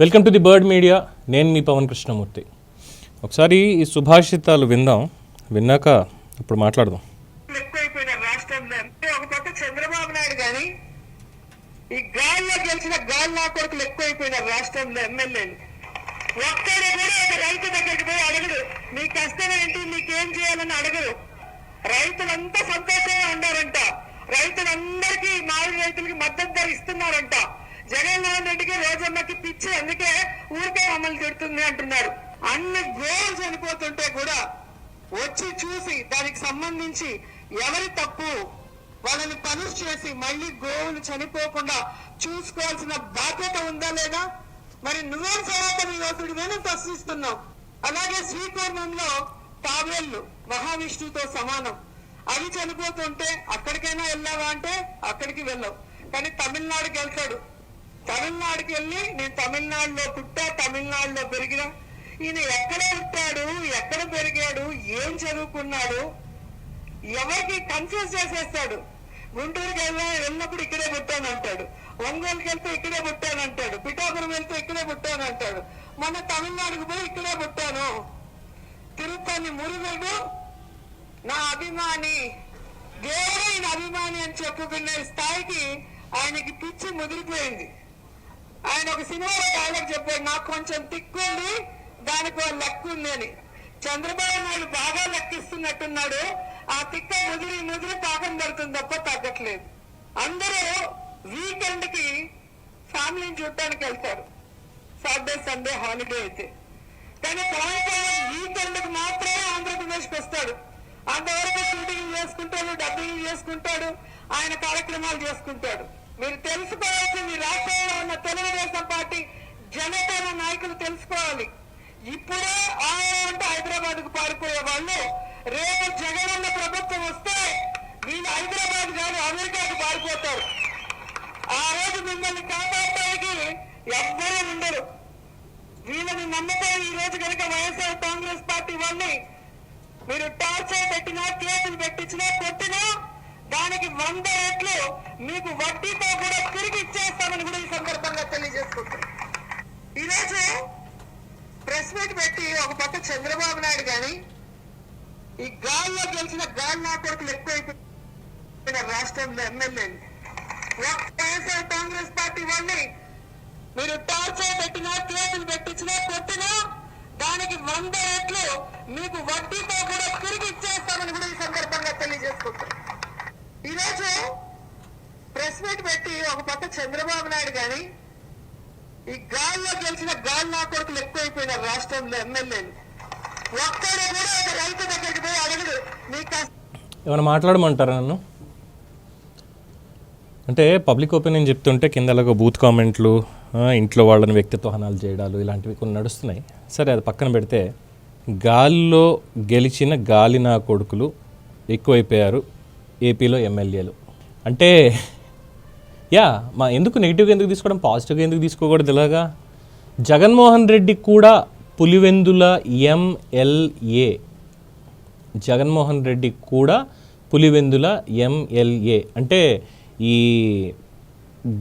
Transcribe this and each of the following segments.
Welcome to the bird media. నేను మీ పవన్ కృష్ణమూర్తి. ఒకసారి ఈ సుభాషితాలు విందాం. విన్నాక ఇప్పుడు మాట్లాడదాం. ఎక్కువైపోయిన రాష్ట్రంలో అంటే చంద్రబాబు నాయుడు కానీ ఈ గాల్లో గెలిచిన గాలి నా కొడుకులు ఎక్కువైపోయిన రాష్ట్రంలో ఎమ్మెల్యేలు. ఒక్కడు కూడా ఒక రైతు దగ్గరికి పోయి అడగడు. మీ కష్టం ఏంటి? నీకేం చేయాలని అడగరు. రైతులంతా సంతోషంగా ఉన్నారంట. రైతులందరికీ మామిడి రైతులకి మద్దతు ధర ఇస్తున్నారంట. జగన్మోహన్ రెడ్డికి రోజమ్మకి పిచ్చి అందుకే ఊరికే మమ్మల్ని తిడుతుంది అంటున్నారు. అన్ని గోలు చనిపోతుంటే కూడా వచ్చి చూసి దానికి సంబంధించి ఎవరి తప్పు వాళ్ళని పనిష్ చేసి మళ్ళీ గోవులు చనిపోకుండా చూసుకోవాల్సిన బాధ్యత ఉందా లేదా? మరి నువ్వేం సనాతన యోధుడు నేను ప్రశ్నిస్తున్నావు? అలాగే శ్రీకూర్మంలో తాబేళ్ళు మహావిష్ణువుతో సమానం. అవి చనిపోతుంటే అక్కడికైనా వెళ్ళావా అంటే అక్కడికి వెళ్ళావు. కానీ తమిళనాడుకి వెళ్తాడు. తమిళనాడుకి వెళ్ళి నేను తమిళనాడులో పుట్టా తమిళనాడులో పెరిగినా. ఈయన ఎక్కడ పుట్టాడు ఎక్కడ పెరిగాడు ఏం చదువుకున్నాడు ఎవరికి కన్ఫ్యూజ్ చేసేస్తాడు. గుంటూరుకి వెళ్ళా వెళ్ళినప్పుడు ఇక్కడే పుట్టానంటాడు. ఒంగోలుకి వెళ్తే ఇక్కడే పుట్టానంటాడు. పిఠాపురం వెళ్తే ఇక్కడే పుట్టానంటాడు. మొన్న తమిళనాడుకు పోయి ఇక్కడే పుట్టాను. తిరుపతి మురుగడు నా అభిమాని. దేవుడైన అభిమాని అని చెప్పుకునే స్థాయికి ఆయనకి పిచ్చి ముదిరిపోయింది. ఆయన ఒక సినిమాలో డైలాగ్ చెప్పాడు నాకు కొంచెం తిక్కుంది దానికి ఒక లెక్క ఉంది అని. చంద్రబాబు నాయుడు బాగా లెక్కిస్తున్నట్టున్నాడు ఆ తిక్క ముదిరి ముదిరి పాకం పడుతుంది తప్ప తగ్గట్లేదు అందరూ వీకెండ్కి ఫ్యామిలీని చూడటానికి వెళ్తారు. సాటర్డే సండే హాలిడే అయితే. కానీ పవన్ కళ్యాణ్ వీకెండ్కి మాత్రమే ఆంధ్రప్రదేశ్కి వస్తాడు. అంతవరకు షూటింగ్ చేసుకుంటాడు డబ్బింగ్ చేసుకుంటాడు ఆయన కార్యక్రమాలు చేసుకుంటాడు. మీరు తెలుసుకోవాల్సింది రాష్ట్రంలో ఉన్న తెలుగుదేశం పార్టీ జనసేన నాయకులు తెలుసుకోవాలి. ఇప్పుడే ఆయన అంటే హైదరాబాద్కు పారిపోయే వాళ్ళు రేపు జగనన్న ప్రభుత్వం వస్తే వీళ్ళు హైదరాబాద్ కానీ అమెరికాకు పారిపోతారు. ఆ రోజు మిమ్మల్ని కాపాడటానికి ఎవ్వరూ ఉండరు. వీళ్ళని నమ్మకం ఈ రోజు కనుక వైఎస్ఆర్ కాంగ్రెస్ పార్టీ వాళ్ళని మీరు టార్చర్ పెట్టినా కేసులు పెట్టించినా కొట్టినా దానికి వంద రెట్లు మీకు వడ్డీతో కూడా తిరిగి ఇచ్చేస్తామని కూడా ఈ సందర్భంగా తెలియజేసుకుంటున్నాం ఈరోజు ప్రెస్ మీట్ పెట్టి ఒక పక్క చంద్రబాబు నాయుడు గాని ఈ గాల్లో గెలిచిన గాలి నా కొడుకులు ఎక్కువైపోయిన రాష్ట్రంలో ఎమ్మెల్యేలు. వైఎస్ఆర్ కాంగ్రెస్ పార్టీ వాళ్ళని మీరు టార్చర్ పెట్టినా కేసులు పెట్టించినా కొట్టినా దానికి వంద రెట్లు మీకు వడ్డీతో కూడా తిరిగి ఇచ్చేస్తామని కూడా ఈ సందర్భంగా తెలియజేసుకుంటున్నాం ఈరోజు కాబట్టి ఒక పక్క చంద్రబాబు నాయుడు గాని ఈ గాల్లో గెలిచిన గాలి నా కొడుకులు ఎక్కువైపోయినారు రాష్ట్రంలో ఎమ్మెల్యేలు. ఒక్కడే కూడా ఒక రైతు దగ్గరికి పోయి అడగడు. మీకు ఏమైనా మాట్లాడమంటారా నన్ను? అంటే పబ్లిక్ ఒపీనియన్ చెప్తుంటే కింద అలాగో బూత్ కామెంట్లు ఇంట్లో వాళ్ళని వ్యక్తిత్వ హనాలు చేయడాలు ఇలాంటివి కొన్ని నడుస్తున్నాయి. సరే అది పక్కన పెడితే గాల్లో గెలిచిన గాలి నా కొడుకులు ఎక్కువైపోయారు ఏపీలో ఎమ్మెల్యేలు. అంటే యా మా ఎందుకు నెగిటివ్గా ఎందుకు తీసుకోవడం? పాజిటివ్గా ఎందుకు తీసుకోకూడదు ఇలాగా? జగన్మోహన్ రెడ్డి కూడా పులివెందుల ఎంఎల్ఏ జగన్మోహన్ రెడ్డి కూడా పులివెందుల ఎంఎల్ఏ అంటే ఈ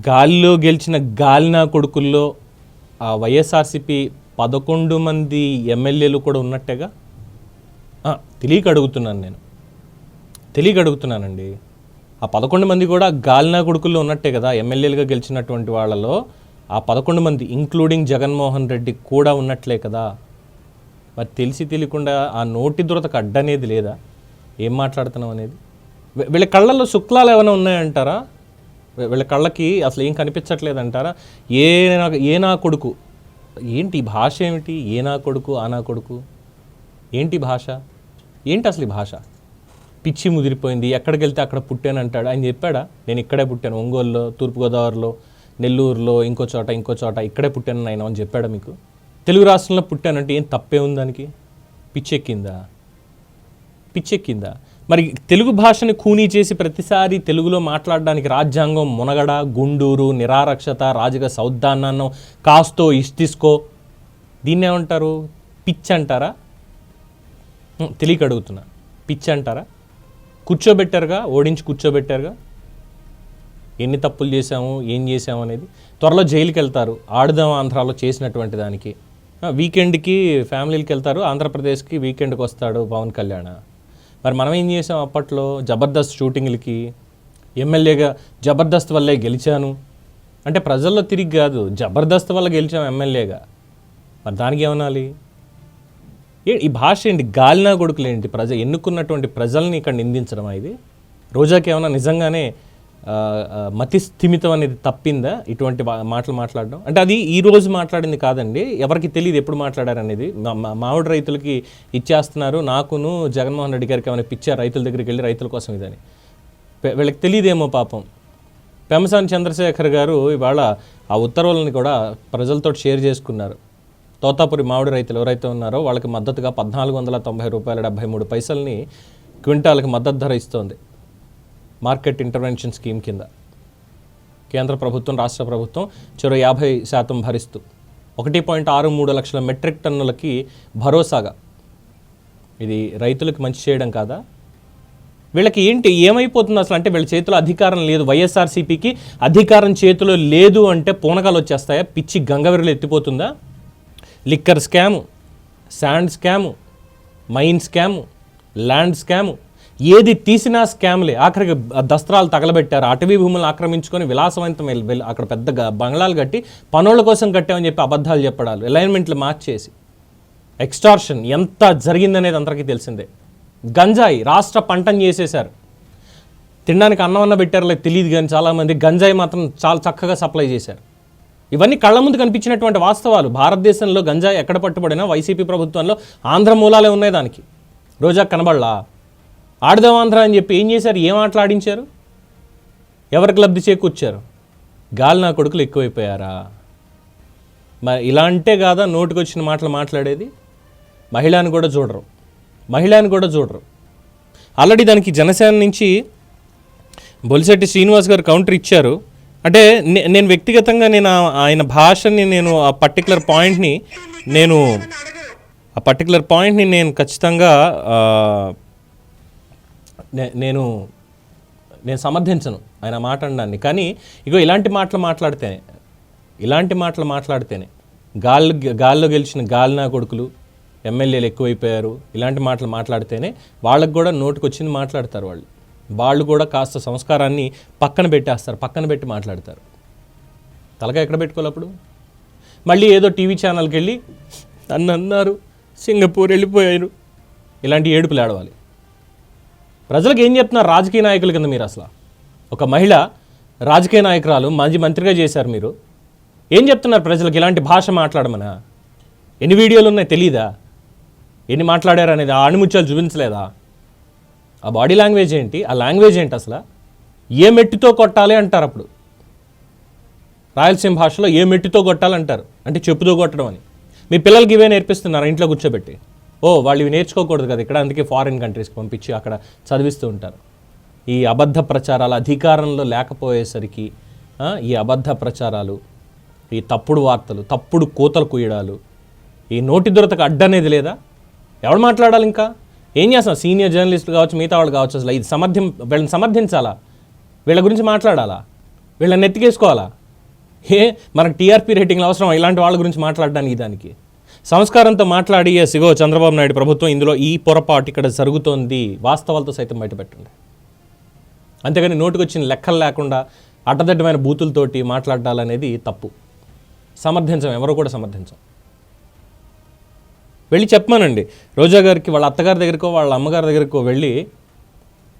గాలిలో గెలిచిన గాలినా కొడుకుల్లో ఆ వైఎస్ఆర్సిపి పదకొండు మంది ఎమ్మెల్యేలు కూడా ఉన్నట్టేగా? తెలియక అడుగుతున్నాను నేను. తెలియక అడుగుతున్నానండి. ఆ పదకొండు మంది కూడా గాలినా కొడుకుల్లో ఉన్నట్టే కదా ఎమ్మెల్యేలుగా గెలిచినటువంటి వాళ్ళలో ఆ పదకొండు మంది ఇంక్లూడింగ్ జగన్మోహన్ రెడ్డి కూడా ఉన్నట్లే కదా? మరి తెలిసి తెలియకుండా ఆ నోటి దురతకు అడ్డనేది లేదా? ఏం మాట్లాడుతున్నాం అనేది? వీళ్ళ కళ్ళల్లో శుక్లాలు ఏమైనా ఉన్నాయంటారా? వీళ్ళ కళ్ళకి అసలు ఏం కనిపించట్లేదంటారా? ఏ నా ఏ నా కొడుకు? ఏంటి భాష ఏమిటి? ఏ నా కొడుకు? ఆ నా కొడుకు? ఏంటి భాష? ఏంటి అసలు ఈ భాష? పిచ్చి ముదిరిపోయింది ఎక్కడికి వెళ్తే అక్కడ పుట్టాను అంటాడు. ఆయన చెప్పాడా నేను ఇక్కడే పుట్టాను ఒంగోలులో తూర్పుగోదావరిలో నెల్లూరులో ఇంకో చోట ఇంకో చోట ఇక్కడే పుట్టాను ఆయన అని చెప్పాడా మీకు? తెలుగు రాష్ట్రంలో పుట్టానంటే ఏం తప్పే ఉంది దానికి? పిచ్చెక్కిందా? పిచ్చెక్కిందా? మరి తెలుగు భాషని ఖూనీ చేసి ప్రతిసారి తెలుగులో మాట్లాడడానికి రాజ్యాంగం మునగడ గుండూరు నిరారక్షత రాజుగ సౌద్దాన్నాన్నం కాస్తో ఇష్టిస్కో దీన్ని ఏమంటారు పిచ్ అంటారా తెలియక అడుగుతున్నా. పిచ్ అంటారా కూర్చోబెట్టారుగా? ఓడించి కూర్చోబెట్టారుగా? ఎన్ని తప్పులు చేశాము ఏం చేశాము అనేది త్వరలో జైలుకి వెళ్తారు ఆడుదాం ఆంధ్రాలో చేసినటువంటి దానికి. వీకెండ్కి ఫ్యామిలీకి వెళ్తారు. ఆంధ్రప్రదేశ్కి వీకెండ్కి వస్తాడు పవన్ కళ్యాణ్. మరి మనం ఏం చేసాం అప్పట్లో? జబర్దస్త్ షూటింగ్లకి ఎమ్మెల్యేగా జబర్దస్త్ వల్లే గెలిచాను. అంటే ప్రజల్లో తిరిగి కాదు జబర్దస్త్ వల్ల గెలిచాం ఎమ్మెల్యేగా. మరి దానికి ఏమనాలి? ఈ భాష ఏంటి? గాలినా కొడుకులేంటి ప్రజ ఎన్నుకున్నటువంటి ప్రజల్ని ఇక్కడ నిందించడం ఇది? రోజాకి ఏమైనా నిజంగానే మతి స్థిమితం అనేది తప్పిందా? ఇటువంటి మాటలు మాట్లాడడం? అంటే అది ఈ రోజు మాట్లాడింది కాదండి. ఎవరికి తెలియదు ఎప్పుడు మాట్లాడారనేది మా- మామిడి రైతులకి ఇచ్చేస్తున్నారు. నాకును జగన్మోహన్ రెడ్డి గారికి ఏమైనా పిచ్చారు రైతుల దగ్గరికి వెళ్ళి రైతుల కోసం ఇదని. వీళ్ళకి తెలియదేమో పాపం. పెమసాని చంద్రశేఖర్ గారు ఇవాళ ఆ ఉత్తర్వులను కూడా ప్రజలతో షేర్ చేసుకున్నారు. తోతాపురి మామిడి రైతులు ఎవరైతే ఉన్నారో వాళ్ళకి మద్దతుగా పద్నాలుగు వందల తొంభై రూపాయల డెబ్బై మూడు పైసల్ని క్వింటాల్కి మద్దతు ధర ఇస్తోంది మార్కెట్ ఇంటర్వెన్షన్ స్కీమ్ కింద. కేంద్ర ప్రభుత్వం రాష్ట్ర ప్రభుత్వం చెరో యాభై శాతం భరిస్తూ ఒకటి పాయింట్ ఆరు మూడు లక్షల మెట్రిక్ టన్నులకి భరోసాగా. ఇది రైతులకు మంచి చేయడం కాదా? వీళ్ళకి ఏంటి? ఏమైపోతుంది అసలు? అంటే వీళ్ళ చేతిలో అధికారం లేదు. వైఎస్ఆర్సీపీకి అధికారం చేతిలో లేదు అంటే పూనకాలు వచ్చేస్తాయా? పిచ్చి గంగవెరలు ఎత్తిపోతుందా? Liquor scam sand scam mine scam land scam ఏది తీసినా స్కామ్లే. ఆఖరికి దస్త్రాలు తగలబెట్టారు. అటవీ భూములను ఆక్రమించుకొని విలాసవంతం అక్కడ పెద్ద బంగ్లాలు కట్టి పనుల కోసం కట్టామని చెప్పి అబద్ధాలు చెప్పడాలు అలైన్మెంట్లు మార్చేసి. ఎక్స్టార్షన్ ఎంత జరిగిందనేది అందరికీ తెలిసిందే. గంజాయి రాష్ట్ర పంటను చేసేశారు. తినడానికి అన్నం అన్న పెట్టారో తెలియదు కానీ చాలామంది గంజాయి మాత్రం చాలా చక్కగా సప్లై చేశారు. ఇవన్నీ కళ్ళ ముందు కనిపించినటువంటి వాస్తవాలు. భారతదేశంలో గంజా ఎక్కడ పట్టుబడినా వైసీపీ ప్రభుత్వంలో ఆంధ్ర మూలాలే ఉన్నాయి దానికి. రోజా కనబడలా? ఆడదాం ఆంధ్ర అని చెప్పి ఏం చేశారు? ఏం ఆటలాడించారు? ఎవరికి లబ్ధి చేకూర్చారు? గాలి నా కొడుకులు ఎక్కువైపోయారా? మరి ఇలా అంటే కాదా నోటికొచ్చిన మాటలు మాట్లాడేది? మహిళను కూడా చూడరు. మహిళను కూడా చూడరు. ఆల్రెడీ దానికి జనసేన నుంచి బొలిశెట్టి శ్రీనివాస్ గారు కౌంటర్ ఇచ్చారు. అంటే నే- నేను వ్యక్తిగతంగా నేను ఆయన భాషని నేను ఆ పర్టికులర్ పాయింట్ని నేను ఆ పర్టికులర్ పాయింట్ని నేను ఖచ్చితంగా నే- నేను నేను సమర్థించను ఆయన మాట్లాడడాన్ని కానీ ఇగో ఇలాంటి మాటలు మాట్లాడితేనే ఇలాంటి మాటలు మాట్లాడితేనే గాల్లో గాల్లో గెలిచిన గాలినా కొడుకులు ఎమ్మెల్యేలు ఎక్కువైపోయారు ఇలాంటి మాటలు మాట్లాడితేనే వాళ్ళకు కూడా నోటికి వచ్చింది మాట్లాడతారు వాళ్ళు. వాళ్ళు కూడా కాస్త సంస్కారాన్ని పక్కన పెట్టేస్తారు పక్కన పెట్టి మాట్లాడతారు. తలగా ఎక్కడ పెట్టుకోవాలి మళ్ళీ ఏదో టీవీ ఛానల్కి వెళ్ళి నన్ను అన్నారు సింగపూర్ వెళ్ళిపోయారు. ఇలాంటి ఏడుపులు ఏడవాలి ప్రజలకు ఏం చెప్తున్నారు రాజకీయ నాయకుల కింద మీరు అసలు? ఒక మహిళ రాజకీయ నాయకురాలు మాజీ మంత్రిగా చేశారు మీరు. ఏం చెప్తున్నారు ప్రజలకు ఇలాంటి భాష మాట్లాడమనా? ఎన్ని వీడియోలు ఉన్నాయి తెలీదా? ఎన్ని మాట్లాడారు అనేది ఆ అణిముత్యాలు చూపించలేదా? ఆ బాడీ లాంగ్వేజ్ ఏంటి? ఆ లాంగ్వేజ్ ఏంటి అసలు? ఏ మెట్టితో కొట్టాలి అంటారు అప్పుడు? రాయలసీమ భాషలో ఏ మెట్టితో కొట్టాలంటారు అంటే చెప్పుతో కొట్టడం అని. మీ పిల్లలకి ఇవే నేర్పిస్తున్నారు? ఇంట్లో కూర్చోబెట్టి. ఓ వాళ్ళు ఇవి నేర్చుకోకూడదు కదా ఇక్కడ అందుకే ఫారిన్ కంట్రీస్కి పంపించి అక్కడ చదివిస్తూ ఉంటారు. ఈ అబద్ధ ప్రచారాలు అధికారంలో లేకపోయేసరికి ఈ అబద్ధ ప్రచారాలు ఈ తప్పుడు వార్తలు తప్పుడు కోతలు కుయ్యడాలు ఈ నోటి దురతకు అడ్డనేది లేదా? ఎవడు మాట్లాడాలి ఇంకా ఏం చేస్తాం? సీనియర్ జర్నలిస్టులు కావచ్చు మిగతా వాళ్ళు కావచ్చు అసలు ఇది సమర్థం వీళ్ళని సమర్థించాలా? వీళ్ళ గురించి మాట్లాడాలా? వీళ్ళని ఎత్తికేసుకోవాలా ఏ? మనకు టీఆర్పీ రేటింగ్లు అవసరం ఇలాంటి వాళ్ళ గురించి మాట్లాడడానికి దానికి. సంస్కారంతో మాట్లాడి సిగో చంద్రబాబు నాయుడు ప్రభుత్వం ఇందులో ఈ పొరపాటు ఇక్కడ జరుగుతోంది వాస్తవాలతో సైతం బయటపెట్టండి. అంతేగాని నోటికొచ్చిన లెక్కలు లేకుండా అడ్డదడ్డమైన బూతులతోటి మాట్లాడాలనేది తప్పు. సమర్థించం ఎవరు కూడా సమర్థించం. వెళ్ళి చెప్పమానండి. రోజా గారికి వాళ్ళ అత్తగారి దగ్గరకో వాళ్ళ అమ్మగారి దగ్గరకో వెళ్ళి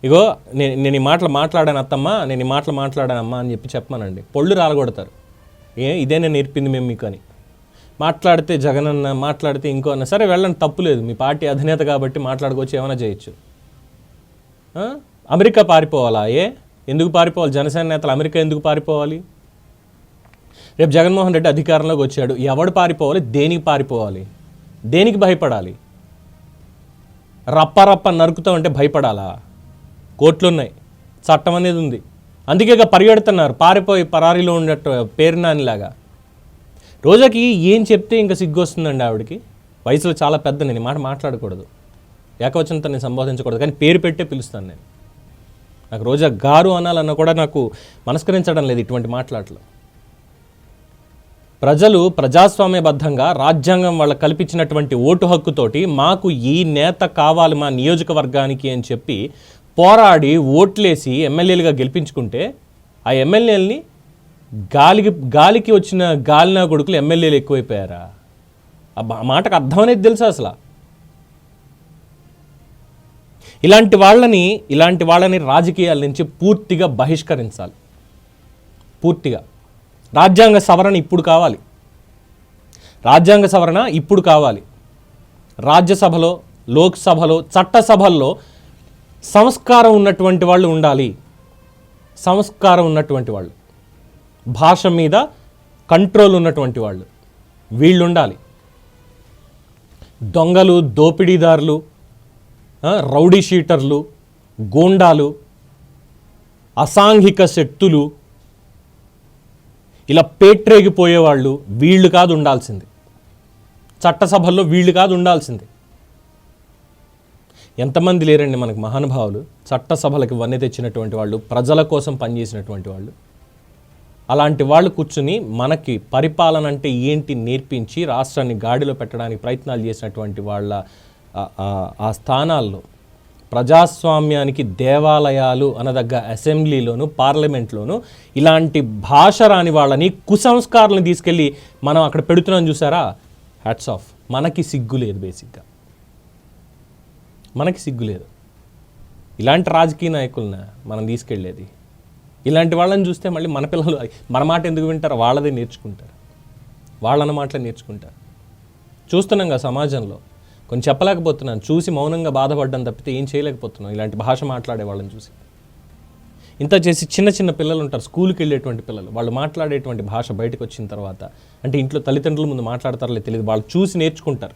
ఇగో నేను నేను ఈ మాటలు మాట్లాడాను అత్తమ్మ నేను ఈ మాటలు మాట్లాడాను అమ్మ అని చెప్పి చెప్పమానండి. పొళ్ళు రాలగొడతారు. ఏ ఇదే నేను నేర్పింది మేము మీకు అని. మాట్లాడితే జగన్ అన్న మాట్లాడితే ఇంకో అన్న సరే వెళ్ళండి తప్పులేదు మీ పార్టీ అధినేత కాబట్టి మాట్లాడుకోవచ్చు ఏమైనా చేయొచ్చు. అమెరికా పారిపోవాలా ఏ? ఎందుకు పారిపోవాలి? జనసేన నేతలు అమెరికా ఎందుకు పారిపోవాలి? రేపు జగన్మోహన్ రెడ్డి అధికారంలోకి వచ్చాడు. ఎవడు పారిపోవాలి? దేనికి పారిపోవాలి? దేనికి భయపడాలి? రప్ప రప్ప నరుకుతా ఉంటే భయపడాలా? కోట్లున్నాయి ఉన్నాయి చట్టం అనేది ఉంది. అందుకే ఇక పరిగెడుతున్నారు పారిపోయి పరారీలో ఉన్నట్టు పేరునానిలాగా రోజాకి ఏం చెప్తే ఇంకా సిగ్గు వస్తుందండి ఆవిడకి? వయసులో చాలా పెద్ద నేను మాట మాట్లాడకూడదు. ఏకవచనంతో నేను సంబోధించకూడదు కానీ పేరు పెట్టే పిలుస్తాను నేను. నాకు రోజా గారు అనాలన్నా కూడా నాకు మనస్కరించడం లేదు ఇటువంటి మాట్లాడలు ప్రజలు ప్రజాస్వామ్యబద్ధంగా రాజ్యాంగం వాళ్ళకి కల్పించినటువంటి ఓటు హక్కుతోటి మాకు ఈ నేత కావాలి మా నియోజకవర్గానికి అని చెప్పి పోరాడి ఓట్లేసి ఎమ్మెల్యేలుగా గెలిపించుకుంటే ఆ ఎమ్మెల్యేలని గాలికి గాలికి వచ్చిన గాలినా కొడుకులు ఎమ్మెల్యేలు ఎక్కువైపోయారా? ఆ మాటకు అర్థం అనేది తెలుసా అసలు? ఇలాంటి వాళ్ళని ఇలాంటి వాళ్ళని రాజకీయాల నుంచి పూర్తిగా బహిష్కరించాలి. పూర్తిగా. రాజ్యాంగ సవరణ ఇప్పుడు కావాలి. రాజ్యాంగ సవరణ ఇప్పుడు కావాలి. రాజ్యసభలో లోక్సభలో చట్టసభల్లో సంస్కారం ఉన్నటువంటి వాళ్ళు ఉండాలి. సంస్కారం ఉన్నటువంటి వాళ్ళు. భాష మీద కంట్రోల్ ఉన్నటువంటి వాళ్ళు. వీళ్ళు ఉండాలి దొంగలు దోపిడీదారులు రౌడీషీటర్లు రౌడీ షీటర్లు గూండాలు అసాంఘిక శక్తులు ఇలా పేట్రేగిపోయేవాళ్ళు వీళ్ళు కాదు ఉండాల్సింది. చట్టసభల్లో వీళ్ళు కాదు ఉండాల్సింది. ఎంతమంది లేరండి మనకు మహానుభావులు? చట్టసభలకు వన్నె తెచ్చినటువంటి వాళ్ళు ప్రజల కోసం పనిచేసినటువంటి వాళ్ళు. అలాంటి వాళ్ళు కూర్చుని మనకి పరిపాలన అంటే ఏంటి నేర్పించి రాష్ట్రాన్ని గాడిలో పెట్టడానికి ప్రయత్నాలు చేసినటువంటి వాళ్ళ ఆ- ఆ స్థానాల్లో ప్రజాస్వామ్యానికి దేవాలయాలు అనదగ్గ అసెంబ్లీలోను పార్లమెంట్లోను ఇలాంటి భాష రాని వాళ్ళని కుసంస్కారాలను తీసుకెళ్ళి మనం అక్కడ పెడుతున్నాం చూసారా? హ్యాట్స్ ఆఫ్ మనకి సిగ్గు లేదు బేసిక్గా. మనకి సిగ్గు లేదు. ఇలాంటి రాజకీయ నాయకులన మనం తీసుకెళ్ళేది. ఇలాంటి వాళ్ళని చూస్తే మళ్ళీ మన పిల్లలు మన మాట ఎందుకు వింటారు? వాళ్ళదే నేర్చుకుంటారు. వాళ్ళన్న మాటలు నేర్చుకుంటారు. చూస్తున్నాం కదా సమాజంలో. కొంచెం చెప్పలేకపోతున్నాను. చూసి మౌనంగా బాధపడడం తప్పితే ఏం చేయలేకపోతున్నాను ఇలాంటి భాష మాట్లాడే వాళ్ళని చూసి. ఇంత చేసి చిన్న చిన్న పిల్లలు ఉంటారు. స్కూల్కి వెళ్ళేటువంటి పిల్లలు. వాళ్ళు మాట్లాడేటువంటి భాష బయటకు వచ్చిన తర్వాత అంటే ఇంట్లో తల్లిదండ్రుల ముందు మాట్లాడతారో తెలియదు. వాళ్ళు చూసి నేర్చుకుంటారు.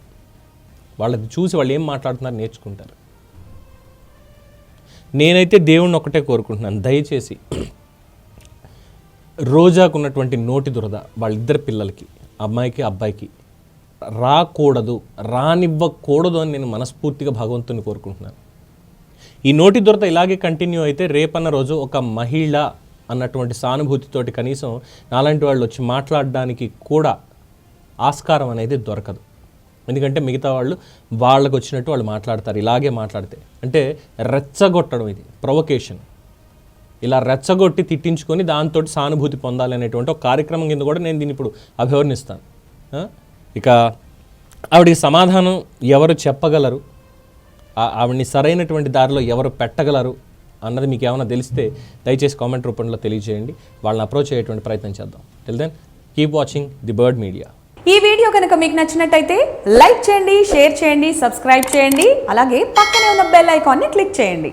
వాళ్ళది చూసి వాళ్ళు ఏం మాట్లాడుతున్నారు నేర్చుకుంటారు. నేనైతే దేవుణ్ణి ఒకటే కోరుకుంటున్నాను. దయచేసి రోజాకు ఉన్నటువంటి నోటి దురద వాళ్ళిద్దరి పిల్లలకి అమ్మాయికి అబ్బాయికి రాకూడదు రానివ్వకూడదు అని నేను మనస్ఫూర్తిగా భగవంతుని కోరుకుంటున్నాను. ఈ నోటి దురద ఇలాగే కంటిన్యూ అయితే రేపన్న రోజు ఒక మహిళ అన్నటువంటి సానుభూతితోటి కనీసం నాలాంటి వాళ్ళు వచ్చి మాట్లాడడానికి కూడా ఆస్కారం అనేది దొరకదు. ఎందుకంటే మిగతా వాళ్ళు వాళ్ళకు వచ్చినట్టు వాళ్ళు మాట్లాడతారు ఇలాగే మాట్లాడితే. అంటే రెచ్చగొట్టడం ఇది ప్రొవకేషన్ ఇలా రెచ్చగొట్టి తిట్టించుకొని దాంతో సానుభూతి పొందాలి అనేటువంటి ఒక కార్యక్రమం కింద కూడా నేను దీన్ని ఇప్పుడు అభివర్ణిస్తాను. ఇక ఆవిడికి సమాధానం ఎవరు చెప్పగలరు? ఆవిడని ఆవిడ్ని సరైనటువంటి దారిలో ఎవరు పెట్టగలరు అన్నది మీకు ఏమైనా తెలిస్తే దయచేసి కామెంట్ రూపంలో తెలియజేయండి. వాళ్ళని అప్రోచ్ అయ్యేటువంటి ప్రయత్నం చేద్దాం. Till then keep watching the bird media ఈ వీడియో కనుక మీకు నచ్చినట్టయితే లైక్ చేయండి షేర్ చేయండి సబ్స్క్రైబ్ చేయండి అలాగే పక్కనే ఉన్న బెల్ ఐకాన్ని క్లిక్ చేయండి.